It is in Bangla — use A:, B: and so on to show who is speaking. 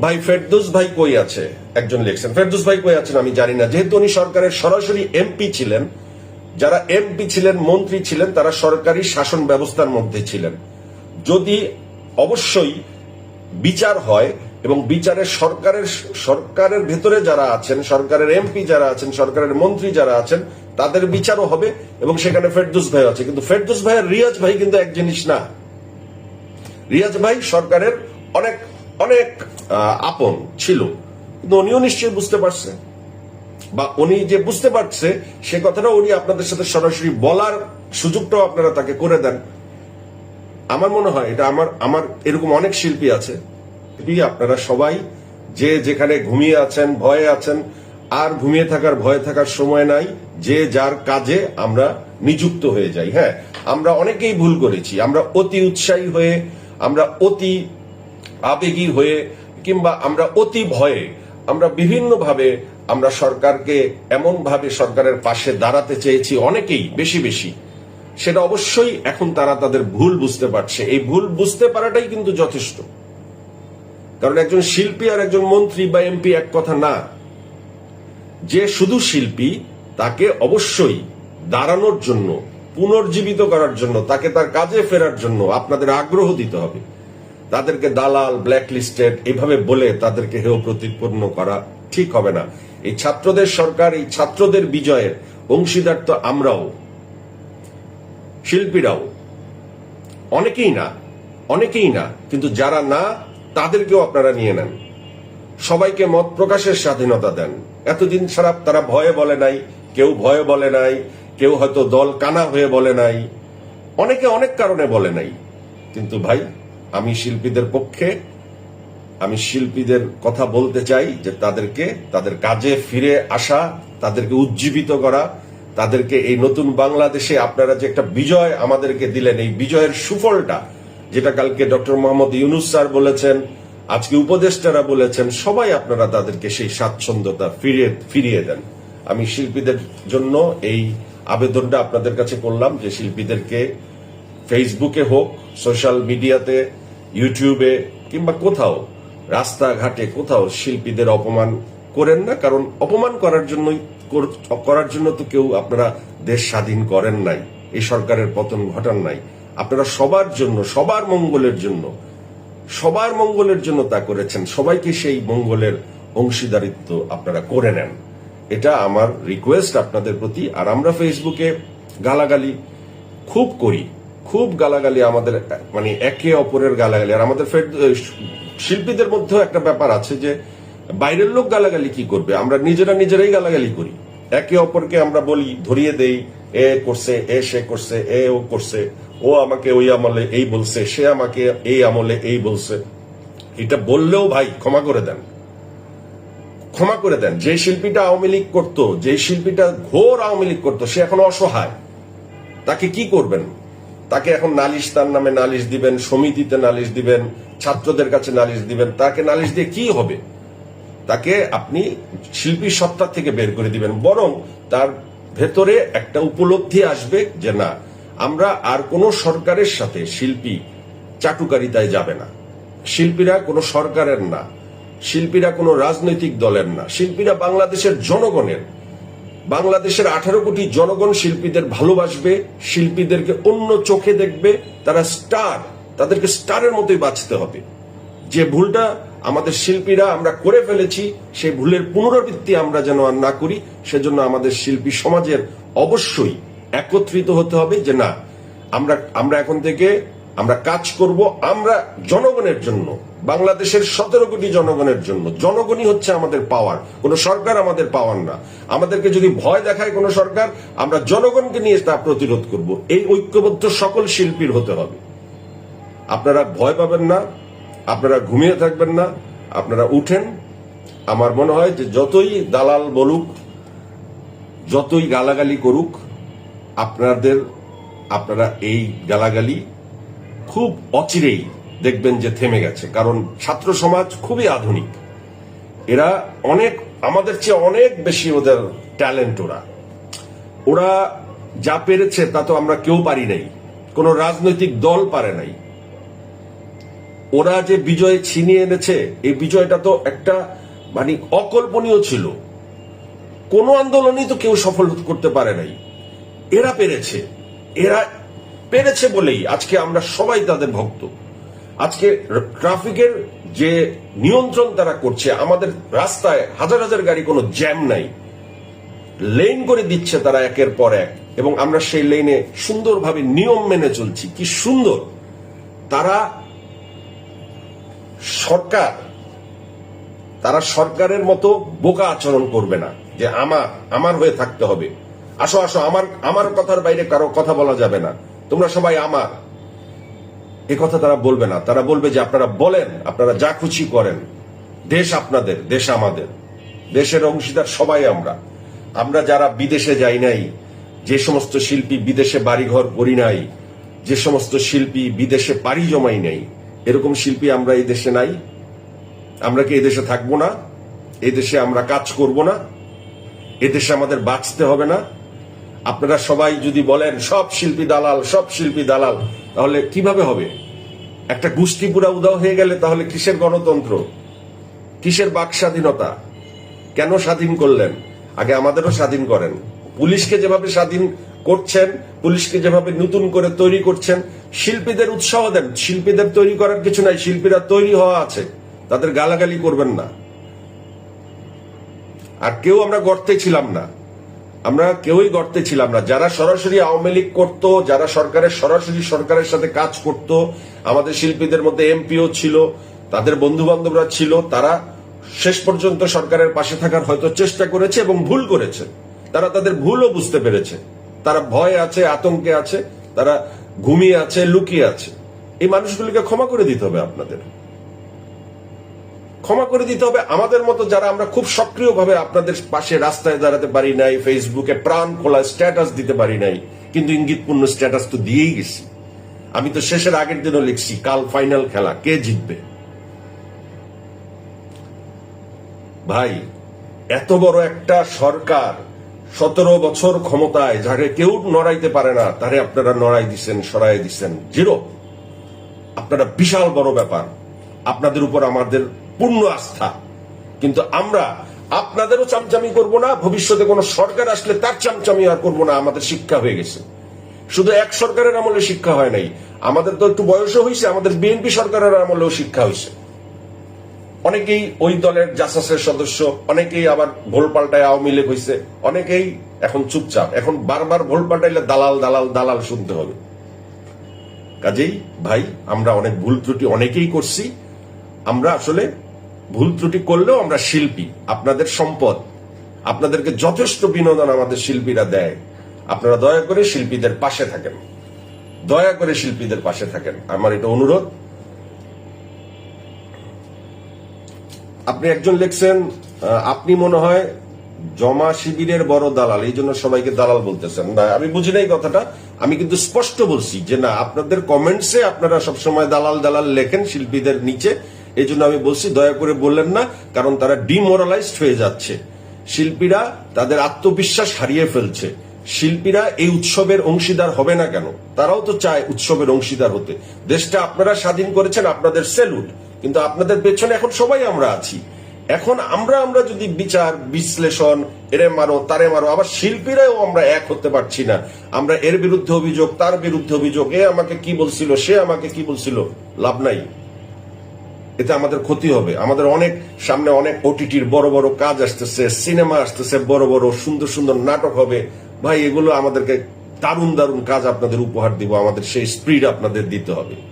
A: ভাই ফেরদৌস ভাই কই আছে? একজন লিখছেন, ফেরদোস ভাই কই আছেন আমি জানি না। যেহেতু উনি সরকারের সরাসরি এমপি ছিলেন, যারা এমপি ছিলেন, মন্ত্রী ছিলেন, তারা সরকারি শাসন ব্যবস্থার মধ্যে ছিলেন। যদি অবশ্যই বিচার হয় এবং বিচারে সরকারের সরকারের ভেতরে যারা আছেন, সরকারের এমপি যারা আছেন, সরকারের মন্ত্রী যারা আছেন, তাদের বিচারও হবে এবং সেখানে ফেরদৌস ভাই আছে। কিন্তু ফেরদৌস ভাই রিয়াজ ভাই কিন্তু এক জিনিস না। রিয়াজ ভাই সরকারের অনেক অনেক আপন ছিল। কিন্তু উনিও নিশ্চয়ই বুঝতে পারছে। বা উনি যে বুঝতে পারছে, সে কথাটা উনি আপনাদের সাথে সরাসরি বলার সুযোগটাও আপনারা তাকে করে দেন। আমার মনে হয় এটা আমার আমার এরকম অনেক শিল্পী আছে আপনারা সবাই যে যেখানে ঘুমিয়ে আছেন, ভয়ে আছেন, আর ঘুমিয়ে থাকার, ভয়ে থাকার সময় নাই, যে যার কাজে আমরা নিযুক্ত হয়ে যাই। হ্যাঁ আমরা অনেকেই ভুল করেছি। আমরা অতি উৎসাহী হয়ে, আমরা অতি আবেগী হয়ে কিংবা আমরা অতি ভয়ে আমরা বিভিন্নভাবে আমরা সরকারকে এমন ভাবে সরকারের পাশে দাঁড়াতে চেয়েছি অনেকেই, বেশি বেশি। সেটা অবশ্যই এখন তারা তাদের ভুল বুঝতে পারছে। এই ভুল বুঝতে পারাটাই কিন্তু যথেষ্ট। কারণ একজন শিল্পী আর একজন মন্ত্রী বা এমপি এক কথা না। যে শুধু শিল্পী, তাকে অবশ্যই দাঁড়ানোর জন্য, পুনর্জীবিত করার জন্য, তাকে তার কাজে ফেরার জন্য আপনাদের আগ্রহ দিতে হবে। তাদেরকে দালাল ব্ল্যাক লিস্টেড এইভাবে বলে তাদেরকে হেয় প্রতিপন্ন করা ঠিক হবে না। এই ছাত্রদের সরকার, এই ছাত্রদের বিজয়ের অংশীদার তো আমরাও, শিল্পীরাও। অনেকেই না অনেকেই না, কিন্তু যারা না, তাদেরকেও আপনারা নিয়ে নেন। সবাইকে মত প্রকাশের স্বাধীনতা দেন। এতদিন ছাড়া তারা ভয়ে বলে নাই, কেউ ভয়ে বলে নাই, কেউ হয়তো দল কানা হয়ে বলে নাই। অনেকে অনেক কারণে বলে নাই। কিন্তু ভাই আমি শিল্পীদের পক্ষে, আমি শিল্পীদের কথা বলতে চাই যে তাদেরকে, তাদের কাজে ফিরে আসা, তাদেরকে উজ্জীবিত করা, তাদেরকে এই নতুন বাংলাদেশে আপনারা যে একটা বিজয় আমাদেরকে দিলেন, এই বিজয়ের সুফলটা, যেটা কালকে ডক্টর মোহাম্মদ ইউনুস স্যার বলেছেন, আজকে উপদেষ্টারা বলেছেন, সবাই আপনারা তাদেরকে সেই স্বাচ্ছন্দ্যতা ফিরিয়ে ফিরিয়ে দেন। আমি শিল্পীদের জন্য এই আবেদনটা আপনাদের কাছে করলাম যে শিল্পীদেরকে ফেসবুকে হোক সোশ্যাল মিডিয়াতে ইউটিউবে কিংবা কোথাও, রাস্তাঘাটে কোথাও শিল্পীদের অপমান করেন না, কারণ অপমান করার জন্যই করার জন্য তো কেউ আপনারা দেশ স্বাধীন করেন নাই এই সরকারের পতন ঘটান নাই। আপনারা সবার জন্য, সবার মঙ্গলের জন্য, সবার মঙ্গলের জন্য তা করেছেন। সবাইকে সেই মঙ্গলের অংশীদারিত্ব আপনারা করে নেন। এটা আমার রিকোয়েস্ট আপনাদের প্রতি। আর আমরা ফেসবুকে গালাগালি খুব করি। খুব গালাগালি আমাদের মানে একে অপরের গালাগালি। আর আমাদের শিল্পীদের মধ্যেও একটা ব্যাপার আছে যে, বাইরের লোক গালাগালি কি করবে? আমরা নিজেরা নিজেরাই গালাগালি করি। একে অপরকে আমরা বলি, ধরিয়ে দেই, এ করছে, এ সে করছে, এ ও করছে, ও আমাকে ওই আমলে এই বলছে, সে আমাকে এই আমলে এই বলছে। এটা বললেও ভাই ক্ষমা করে দেন। ক্ষমা করে দেন। যে শিল্পীটা আওয়ামী লীগ করতো, যে শিল্পীটা ঘোর আওয়ামী লীগ করতো, সে এখন অসহায়। তাকে কি করবেন? তাকে এখন নালিশ, তার নামে নালিশ দিবেন, সমিতিতে নালিশ দিবেন, ছাত্রদের কাছে নালিশ দিবেন। তাকে নালিশ দিয়ে কি হবে? তাকে আপনি শিল্পী সত্তা থেকে বের করে দিবেন। বরং তার ভেতরে একটা উপলব্ধি আসবে যে না, আমরা আর কোনো সরকারের সাথে শিল্পী চাটুকারিতায় যাবে না। শিল্পীরা কোনো সরকারের না, শিল্পীরা কোনো রাজনৈতিক দলের না। শিল্পীরা বাংলাদেশের জনগণের। বাংলাদেশের আঠারো কোটি জনগণ শিল্পীদের ভালোবাসবে, শিল্পীদেরকে অন্য চোখে দেখবে, তারা স্টার, তাদেরকে স্টারের মতোই বাঁচতে হবে। যে ভুলটা আমাদের শিল্পীরা আমরা করে ফেলেছি, সেই ভুলের পুনরাবৃত্তি আমরা যেন আর না করি, সেজন্য আমাদের শিল্পী সমাজের অবশ্যই একত্রিত হতে হবে যে না, আমরা আমরা এখন থেকে আমরা কাজ করব আমরা জনগণের জন্য, বাংলাদেশের সতেরো কোটি জনগণের জন্য। জনগণই হচ্ছে আমাদের পাওয়ার কোন সরকার আমাদের পাওয়ার না। আমাদেরকে যদি ভয় দেখায় কোন সরকার, আমরা জনগণকে নিয়ে তা প্রতিরোধ করব। এই ঐক্যবদ্ধ সকল শিল্পীর হতে হবে। আপনারা ভয় পাবেন না, আপনারা ঘুমিয়ে থাকবেন না, আপনারা উঠেন। আমার মনে হয় যে যতই দালাল বলুক, যতই গালাগালি করুক, আপনাদের, আপনারা এই গালাগালি খুব অচিরেই দেখবেন যে থেমে গেছে, কারণ ছাত্র সমাজ খুবই আধুনিক। এরা অনেক, আমাদের চেয়ে অনেক বেশি ওদের ট্যালেন্ট ওরা। ওরা যা পেরেছে তা তো আমরা কেউ পারি নাই, কোন রাজনৈতিক দল পারে নাই। ওরা যে বিজয় ছিনিয়ে এনেছে, এই বিজয়টা তো একটা মানে অকল্পনীয় ছিল। কোন আন্দোলনই তো কেউ সফল করতে পারে নাই। এরা পেরেছে, এরা পেরেছে বলেই আজকে আমরা সবাই তাদের ভক্ত। আজকে ট্রাফিকের যে নিয়ন্ত্রণ তারা করছে, আমাদের রাস্তায় হাজার হাজার গাড়ি কোনো জ্যাম নাই। লেন করে দিচ্ছে তারা একের পর এক, এবং আমরা সেই লেনে সুন্দরভাবে নিয়ম মেনে চলছি। কি সুন্দর! তারা সরকার, তারা সরকারের মতো বোকা আচরণ করবে না, যে আমার আমার হয়ে থাকতে হবে। আসো আসো, আমার আমার কথার বাইরে কারও কথা বলা যাবে না। তোমরা সবাই আমার। এ কথা তারা বলবে না। তারা বলবে যে আপনারা বলেন, আপনারা যা খুশি করেন। দেশ আপনাদের, দেশ আমাদের। দেশের অংশীদার সবাই আমরা। আমরা যারা বিদেশে যাই নাই, যে সমস্ত শিল্পী বিদেশে বাড়িঘর করি নাই, যে সমস্ত শিল্পী বিদেশে পাড়ি জমাই নাই, এরকম শিল্পী আমরা এই দেশে নাই। আমরা কি এদেশে থাকব না? এদেশে আমরা কাজ করব না? এদেশে আমাদের বাঁচতে হবে না? আপনারা সবাই যদি বলেন, সব শিল্পী দালাল, সব শিল্পী দালাল, তাহলে কীভাবে হবে? একটা গোষ্ঠী পুরা উদাও হয়ে গেলে তাহলে কিসের গণতন্ত্র? কিসের বাক স্বাধীনতা? কেন স্বাধীন করলেন? আগে আমাদেরও স্বাধীন করেন। পুলিশকে যেভাবে স্বাধীন করছেন, পুলিশকে যেভাবে নতুন করে তৈরি করছেন, শিল্পীদের উৎসাহ দেন। শিল্পীদের তৈরি করার কিছু নাই, শিল্পীরা তৈরি হওয়া আছে। তাদের গালাগালি করবেন না। আর কেউ আমরা গর্তে ছিলাম না। আমরা কেউই গর্তে ছিলাম না। যারা সরাসরি আওয়ামী লীগ করতো, যারা সরকারের সরাসরি সরকারের সাথে কাজ করত, আমাদের শিল্পীদের মধ্যে এমপিও ছিল, তাদের বন্ধু বান্ধবরা ছিল, তারা শেষ পর্যন্ত সরকারের পাশে থাকার হয়তো চেষ্টা করেছে এবং ভুল করেছে। তারা তাদের ভুলও বুঝতে পেরেছে। তারা ভয় আছে, আতঙ্কে আছে, তারা ঘুমিয়ে আছে, লুকিয়ে আছে। এই মানুষগুলিকে ক্ষমা করে দিতে হবে আপনাদের। ক্ষমা করে দিতে হবে। আমাদের মতো যারা আমরা খুব সক্রিয়ভাবে আপনাদের পাশে রাস্তায় দাঁড়াতে পারি নাই ফেসবুকে প্রাণ খোলা স্ট্যাটাস দিতে পারি নাই, কিন্তু ইঙ্গিতপূর্ণ স্ট্যাটাস তো দিয়েই গেছি। আমি তো শেষের আগের দিনও লিখছি, কাল ফাইনাল খেলা, কে জিতবে? ভাই, এত বড় একটা সরকার সতেরো বছর ক্ষমতায়, যাকে কেউ নড়াইতে পারে না, তারে আপনারা নড়াই দিচ্ছেন সরাই দিচ্ছেন জিরো। আপনারা বিশাল বড় ব্যাপার। আপনাদের উপর আমাদের পূর্ণ আস্থা। কিন্তু আমরা আপনাদেরও চামচামি করব না, ভবিষ্যতে কোনো সরকার আসলে তার চামচামি আর করব না, আমাদের শিক্ষা হয়ে গেছে। শুধু এক সরকারের আমলে শিক্ষা হয় নাই, আমাদের তো একটু বয়সও হয়েছে আমাদের বিএনপি সরকারের আমলেও শিক্ষা হয়েছে অনেকেই ওই দলের জাসাসের সদস্য, অনেকেই আবার ভোল পাল্টায় আওয়ামী লীগ হয়েছে অনেকেই এখন চুপচাপ, এখন বারবার ভোল পাল্টাইলে দালাল দালাল দালাল শুনতে হবে। কাজেই ভাই, আমরা অনেক ভুল ত্রুটি অনেকেই করছি আমরা আসলে ভুল ত্রুটি করলেও আমরা শিল্পী। আপনাদের সম্পদ। আপনাদেরকে যথেষ্ট বিনোদন আমাদের শিল্পীরা দেয়। আপনারা দয়া করে শিল্পীদের পাশে থাকেন। দয়া করে শিল্পীদের পাশে থাকেন। আমার এটা অনুরোধ। আপনি একজন লিখছেন আপনি মনে হয় জমা শিবিরের বড় দালাল, এই জন্য সবাইকে দালাল বলতেছেন। না, আমি বুঝি নাই কথাটা। আমি কিন্তু স্পষ্ট বলছি যে না, আপনাদের কমেন্টসে আপনারা সবসময় দালাল দালাল লেখেন শিল্পীদের নিচে। এই জন্য আমি বলছি, দয়া করে বললেন না, কারণ তারা ডিমোরালাইজড হয়ে যাচ্ছে। শিল্পীরা তাদের আত্মবিশ্বাস হারিয়ে ফেলছে। শিল্পীরা এই উৎসবের অংশীদার হবে না কেন? তারাও তো চায় উৎসবের অংশীদার হতে। দেশটা আপনারা স্বাধীন করেছেন, আপনাদের সেলুট, কিন্তু আপনাদের পেছনে এখন সবাই আমরা আছি। এখন আমরা আমরা যদি বিচার, বিশ্লেষণ, এরে মারো, তারে মারো, আবার শিল্পীরাও আমরা এক হতে পারছি না। আমরা এর বিরুদ্ধে অভিযোগ, তার বিরুদ্ধে অভিযোগ, এ আমাকে কি বলছিল, সে আমাকে কি বলছিল, লাভ নাই। এতে আমাদের ক্ষতি হবে। আমাদের অনেক সামনে অনেক ওটিটির বড় বড় কাজ আসতেছে, সিনেমা আসতেছে, বড় বড় সুন্দর সুন্দর নাটক হবে। ভাই, এগুলো আমাদেরকে দারুণ দারুণ কাজ আপনাদের উপহার দিব। আমাদের সেই স্পিড আপনাদের দিতে হবে।